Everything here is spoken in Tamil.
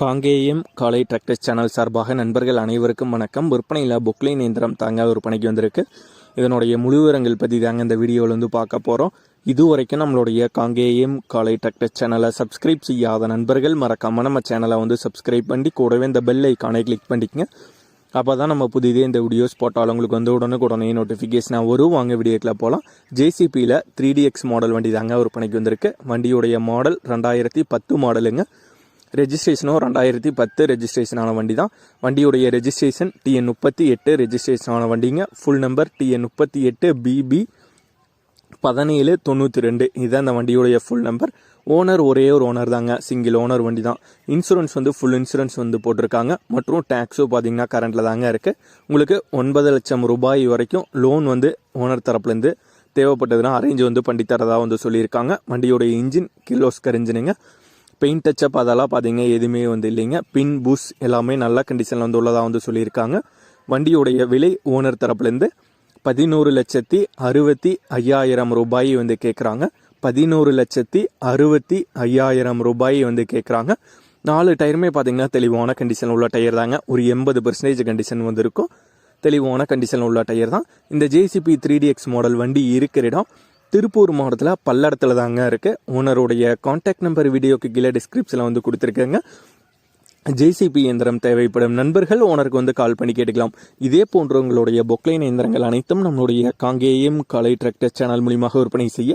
காங்கேயம் காலை டிராக்டர்ஸ் சேனல் சார்பாக நண்பர்கள் அனைவருக்கும் வணக்கம். விற்பனையில் பொக்லைன் இயந்திரம் தாங்க விற்பனைக்கு வந்திருக்கு. இதனுடைய முழுவிவரங்கள் பற்றி தாங்க இந்த வீடியோவில் வந்து பார்க்க போகிறோம் இதுவரைக்கும் நம்மளுடைய காங்கேயம் காலை டிராக்டர்ஸ் சேனலை சப்ஸ்கிரைப் செய்யாத நண்பர்கள் மறக்காமல் நம்ம சேனலை வந்து சப்ஸ்கிரைப் பண்ணி கூடவே இந்த பெல் ஐக்கானை கிளிக் பண்ணிக்கங்க. அப்போ தான் நம்ம புதிதே இந்த வீடியோஸ் போட்டாலும் உங்களுக்கு வந்து உடனுக்குடனே நோட்டிஃபிகேஷனாக வரும். வாங்க வீடியோக்கில் போகலாம் ஜேசிபியில் த்ரீ டிஎக்ஸ் மாடல் வண்டி தாங்க விற்பனைக்கு வந்திருக்கு. வண்டியுடைய மாடல் ரெண்டாயிரத்தி பத்து மாடலுங்க ரெஜிஸ்ட்ரேஷனும் ரெண்டாயிரத்தி பத்து ரெஜிஸ்ட்ரேஷனான வண்டி தான். வண்டியுடைய ரெஜிஸ்ட்ரேஷன் டிஎன் முப்பத்தி எட்டு ரெஜிஸ்ட்ரேஷனான வண்டிங்க. ஃபுல் நம்பர் டிஎன் முப்பத்தி எட்டு பிபி பதினேழு தொண்ணூற்றி ரெண்டு. இதுதான் அந்த வண்டியுடைய ஃபுல் நம்பர் ஓனர் ஒரே ஒரு ஓனர் தாங்க. சிங்கிள் ஓனர் வண்டி தான். இன்சூரன்ஸ் வந்து ஃபுல் இன்சூரன்ஸ் வந்து போட்டிருக்காங்க. மற்றும் டேக்ஸும் பார்த்தீங்கன்னா கரண்ட்டில் தாங்க இருக்குது உங்களுக்கு ஒன்பது லட்சம் ரூபாய் வரைக்கும் லோன் வந்து ஓனர் தரப்புலேருந்து தேவைப்பட்டதுன்னா அரேஞ்ச் வந்து பண்ணி தரதாக வந்து சொல்லியிருக்காங்க. வண்டியோடைய இன்ஜின் கிலோஸ்கர் இன்ஜினுங்க பெயிண்ட் டச்சப் அதெல்லாம் பார்த்தீங்க எதுவுமே வந்து இல்லைங்க. பின் பூஸ் எல்லாமே நல்ல கண்டிஷனில் வந்து உள்ளதாக வந்து சொல்லியிருக்காங்க. வண்டியுடைய விலை ஓனர் தரப்புலேருந்து பதினோரு லட்சத்தி அறுபத்தி ஐயாயிரம் ரூபாய் வந்து கேட்குறாங்க பதினோரு லட்சத்தி அறுபத்தி ஐயாயிரம் ரூபாய் வந்து கேட்குறாங்க நாலு டயருமே பார்த்தீங்கன்னா தெளிவான கண்டிஷன் உள்ள டயர் தாங்க. ஒரு எண்பது பர்சன்டேஜ் கண்டிஷன் வந்து இருக்கும். தெளிவான கண்டிஷன் உள்ள டயர் தான். இந்த ஜேசிபி த்ரீ டிஎக்ஸ் மாடல் வண்டி இருக்கிற இடம். திருப்பூர் மாவட்டத்தில் பல்லடத்தில் தாங்க இருக்குது ஓனருடைய காண்டாக்ட் நம்பர் வீடியோக்கு கீழே டிஸ்கிரிப்ஷனில் வந்து கொடுத்துருக்கேங்க. ஜேசிபி இயந்திரம் தேவைப்படும் நண்பர்கள் ஓனருக்கு வந்து கால் பண்ணி கேட்டுக்கலாம். இதே போன்ற உங்களுடைய பொக்லைன் இயந்திரங்கள் அனைத்தும் நம்மளுடைய காங்கேயம் கலை டிராக்டர் சேனல் மூலியமாக விற்பனை செய்ய